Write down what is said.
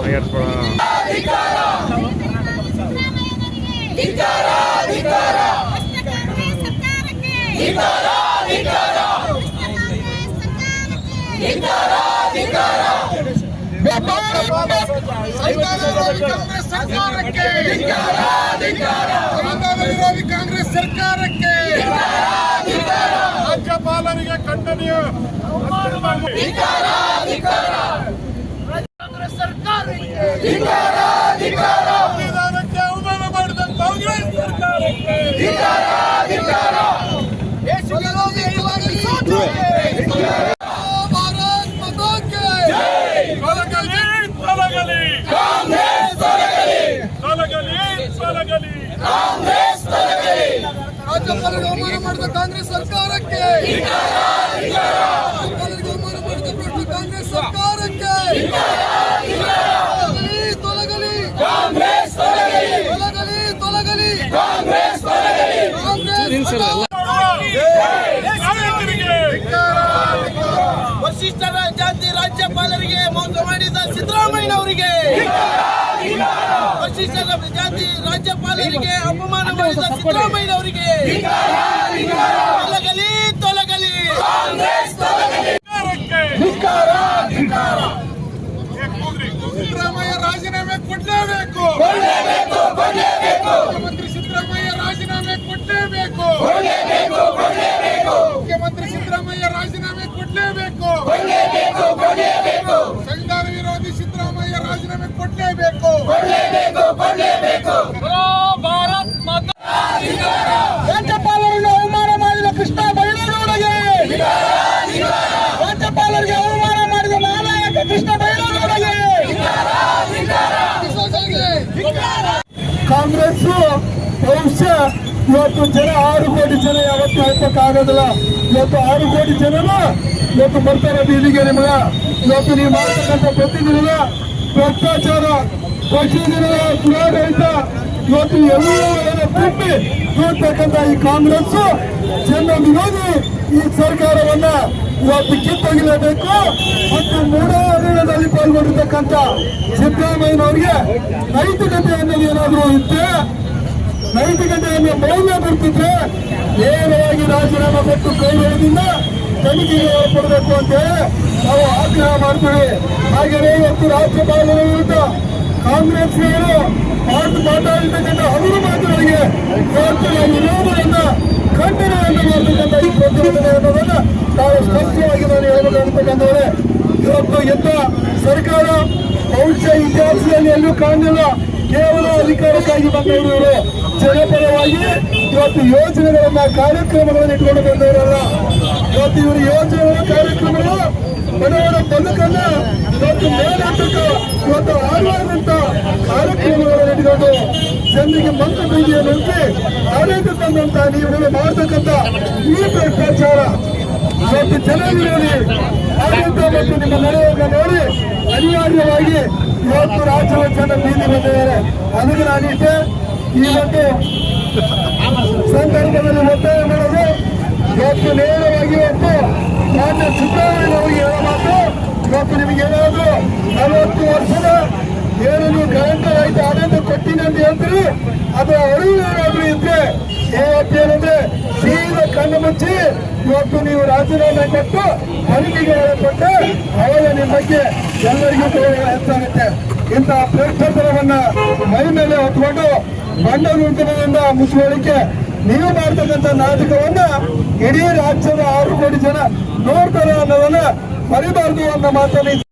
ಭ್ರಷ್ಟ ಧಿಕಾರ ಧಿಕ್ಕಾರ ಬಿಜೆಪಿಯ ಹೋರಾಟಕ್ಕೆ ಬಿಜೆಪಿಯ ಕಾರ್ಯಕರ್ತರಿಗೆ ಕಾಂಗ್ರೆಸ್ ಸರ್ಕಾರಕ್ಕೆ. ಸಂವಿಧಾನ ವಿರೋಧಿ ಕಾಂಗ್ರೆಸ್ ಸರ್ಕಾರಕ್ಕೆ. ರಾಜ್ಯಪಾಲರಿಗೆ ಖಂಡನೀಯ ಕಾಂಗ್ರೆಸ್ ಸರ್ಕಾರಕ್ಕೆ ಸಂವಿಧಾನಕ್ಕೆ ಅವಮಾನ ಮಾಡಿದ ಕಾಂಗ್ರೆಸ್ ಸರ್ಕಾರಕ್ಕೆ ದೇಶ ವಿರೋಧಿ ಭಾರತ್ ಮಾತಾಕ್ಕೆ ತೊಲಗಲಿ ತೊಲಗಲಿ ತೊಲಗಲಿ ತೊಲಗಲಿ ರಾಜ್ಯಪಾಲರಿಗೆ ಅವಮಾನ ಮಾಡಿದ ಕಾಂಗ್ರೆಸ್ ಸರ್ಕಾರಕ್ಕೆ. ರಾಜ್ಯಪಾಲರಿಗೆ ಅವಮಾನ ಮಾಡಿದ ಭ್ರಷ್ಟ ಕಾಂಗ್ರೆಸ್ ಸರ್ಕಾರಕ್ಕೆ. ತೊಲಗಲಿ ತೊಲಗಲಿ. ತೊಲಗಲಿ. ತೊಲಗಲಿ ಕಾಂಗ್ರೆಸ್ ವರಿಷ್ಠರ ಜಾತಿ ರಾಜ್ಯಪಾಲರಿಗೆ ಮೋಸ ಮಾಡಿದ ಸಿದ್ದರಾಮಯ್ಯನವರಿಗೆ. ವರಿಷ್ಠರ ಜಾತಿ ರಾಜ್ಯಪಾಲರಿಗೆ ಅಪಮಾನ ಮಾಡಿದ ಸಿದ್ದರಾಮಯ್ಯನವರಿಗೆ. ತೊಲಗಲಿ ತೊಲಗಲಿ ಸಿದ್ದರಾಮಯ್ಯ ರಾಜೀನಾಮೆ ಕೊಡಲೇಬೇಕು. ಮುಖ್ಯಮಂತ್ರಿ ಸಿದ್ದರಾಮಯ್ಯ ರಾಜೀನಾಮೆ ಕೊಡಲೇಬೇಕು. ಮುಖ್ಯಮಂತ್ರಿ ಸಿದ್ದರಾಮಯ್ಯ ರಾಜೀನಾಮೆ ಕೊಡಲೇಬೇಕು ಸಂವಿಧಾನ ವಿರೋಧಿ ಸಿದ್ದರಾಮಯ್ಯ ರಾಜೀನಾಮೆ ಕೊಡಲೇಬೇಕು ಭಾರತ್ ಮಾತಾ ರಾಜ್ಯಪಾಲರನ್ನು ಅವಮಾನ ಮಾಡಿದ ಕೃಷ್ಣ ಬೈರೇಗೌಡಗೆ ರಾಜ್ಯಪಾಲರಿಗೆ ಅವಮಾನ ಮಾಡಿದ ನಾಲಾಯಕ ಕೃಷ್ಣ ಬೈರೇಗೌಡಗೆ ಕಾಂಗ್ರೆಸ್ ಬಹುಶಃ ಇವತ್ತು ಜನ ಆರು ಕೋಟಿ ಜನ ಯಾವತ್ತೂ ಹಾಕೋಕ್ಕಾಗೋದಿಲ್ಲ ಇವತ್ತು ಆರು ಕೋಟಿ ಜನರು ಇವತ್ತು ಬರ್ತಾರೆ ಬೀದಿಗೆ ನಿಮಗ. ಇವತ್ತು ನೀವು ಮಾಡ್ತಕ್ಕಂಥ ಪ್ರತಿದಿನದ ಭ್ರಷ್ಟಾಚಾರ ಪ್ರತಿದಿನದ ಚುನಾವಣೆಯಿಂದ ಇವತ್ತು ಎಲ್ಲ ತುಂಬಿ ನೋಡ್ತಕ್ಕಂಥ ಈ ಕಾಂಗ್ರೆಸ್ ಜನ ವಿರೋಧಿ ಈ ಸರ್ಕಾರವನ್ನ ಇವತ್ತು ಕಿತ್ತೊಗಿಲೇಬೇಕು ಮತ್ತು ಮೂಡೋ ಅಭಿಯಾನದಲ್ಲಿ ಪಾಲ್ಗೊಂಡಿರ್ತಕ್ಕಂಥ ಸಿದ್ದರಾಮಯ್ಯನವರಿಗೆ ನೈತಿಕತೆ ಅನ್ನೋದು ಏನಾದರೂ ನೈತಿಕತೆ ನೈತಿಕತೆಯನ್ನು ಮೌಲ್ಯ ಬರ್ತಿದ್ರೆ ನೇರವಾಗಿ ರಾಜೀನಾಮೆ ಕೊಟ್ಟು ಕೈಗೊಳ್ಳದಿಂದ ತನಿಖೆಗೆ ಒಳಪಡಬೇಕು ಅಂತ ನಾವು ಆಗ್ರಹ ಮಾಡ್ತೀವಿ. ಹಾಗೆಯೇ ಇವತ್ತು ರಾಜ್ಯಪಾಲರ ವಿರುದ್ಧ ಕಾಂಗ್ರೆಸ್ನವರು ಮಾತು ಮಾತಾಡಿರ್ತಕ್ಕಂಥ ಹಲವು ಮಾತುಗಳಿಗೆ ಇವತ್ತು ನಾವು ವಿರೋಧವನ್ನ ಖಂಡನೆಯನ್ನು ಮಾಡ್ತಕ್ಕಂಥ ಈ ಪ್ರತಿಭಟನೆ ಅನ್ನೋದನ್ನು ನಾವು ಸ್ಪಷ್ಟವಾಗಿ ನಾನು ಹೇಳಬೇಕು ಅಂತಕ್ಕಂಥವ್ರೆ ಇವತ್ತು ಎಂತ ಸರ್ಕಾರ ಬಹುಶಃ ಇತಿಹಾಸದಲ್ಲಿ ಎಲ್ಲೂ ಕಾಣಲಿಲ್ಲ ಕೇವಲ ಅಧಿಕಾರಕ್ಕಾಗಿ ಬಂದವರು ಇವರು ಜನಪರವಾಗಿ ಇವತ್ತು ಯೋಜನೆಗಳನ್ನ ಕಾರ್ಯಕ್ರಮಗಳನ್ನು ಇಟ್ಕೊಂಡು ಬಂದವರಲ್ಲ ಇವತ್ತು ಇವರು ಯೋಜನೆಗಳ ಕಾರ್ಯಕ್ರಮಗಳು ಬಡವರ ಬದುಕನ್ನ ಇವತ್ತು ಮೇಲೆತ್ತಕ್ಕೆ ಇವತ್ತು ಆಡುವಂತ ಕಾರ್ಯಕ್ರಮಗಳನ್ನು ಇಟ್ಕೊಂಡು ಜನರಿಗೆ ಮಂತ್ರ ಬೀದಿಯನ್ನು ಹಂಚಿ ಆಡಳಿತ ತಂದಂತ ನೀವುಗಳು ಮಾಡತಕ್ಕಂತ ಈ ಭ್ರಷ್ಟಾಚಾರ. ಇವತ್ತು ಜನರಿಗೆ ನೋಡಿ ಆಡಳಿತ ಮತ್ತು ನಿಮ್ಮ ನಡೆಯನ್ನು ನೋಡಿ ಅನಿವಾರ್ಯವಾಗಿ ಇವತ್ತು ರಾಜ್ಯದ ಜನ ಬೀದಿ ಬಂದಿದ್ದಾರೆ. ಅದಕ್ಕೆ ನಾನಿಷ್ಟೇ ಈ ಒಂದು ಸಂದರ್ಭದಲ್ಲಿ ಒತ್ತಾಯ ಮಾಡೋದು, ಇವತ್ತು ನೇರವಾಗಿ ಇವತ್ತು ಮಾನ್ಯ ಸಿದ್ದರಾಮಯ್ಯನವರಿಗೆ ಹೇಳೋ ಮಾತು, ಇವತ್ತು ನಿಮಗೆ ಏನಾದರೂ ನಲವತ್ತು ವರ್ಷದ ಏನು ನೀವು ಕರೆಂಟ್ ಆಯ್ತು ಅದನ್ನು ಕೊಟ್ಟಿನ ಅಂತ ಹೇಳ್ತೀರಿ? ಅದು ಅರಿವು ಏನಾದ್ರು ಇದ್ರೆ ಏನಂದ್ರೆ, ಸೀದ ಕಣ್ಣು ಮುಚ್ಚಿ, ಇವತ್ತು ನೀವು ರಾಜೀನಾಮೆ ಕೊಟ್ಟು ತನಿಖೆಗೆ ಕೊಟ್ಟು ಅವರ ನಿಮ್ಮ ಬಗ್ಗೆ ಎಲ್ಲರಿಗೂ ಹೆಚ್ಚಾಗುತ್ತೆ. ಇಂತಹ ಭ್ರಷ್ಟಾಚಾರವನ್ನ ಮೈ ಮೇಲೆ ಹೊತ್ಕೊಂಡು ನೂತನದಿಂದ ಮುಚ್ಚುವಳಿಕೆ ನೀವು ಮಾಡ್ತಕ್ಕಂಥ ನಾಟಕವನ್ನ ಇಡೀ ರಾಜ್ಯದ ಆರು ಕೋಟಿ ಜನ ನೋಡ್ತಾರೆ ಅನ್ನೋದನ್ನ ಮರಿಬಾರ್ದು ಅನ್ನೋ ಮಾತನ್ನು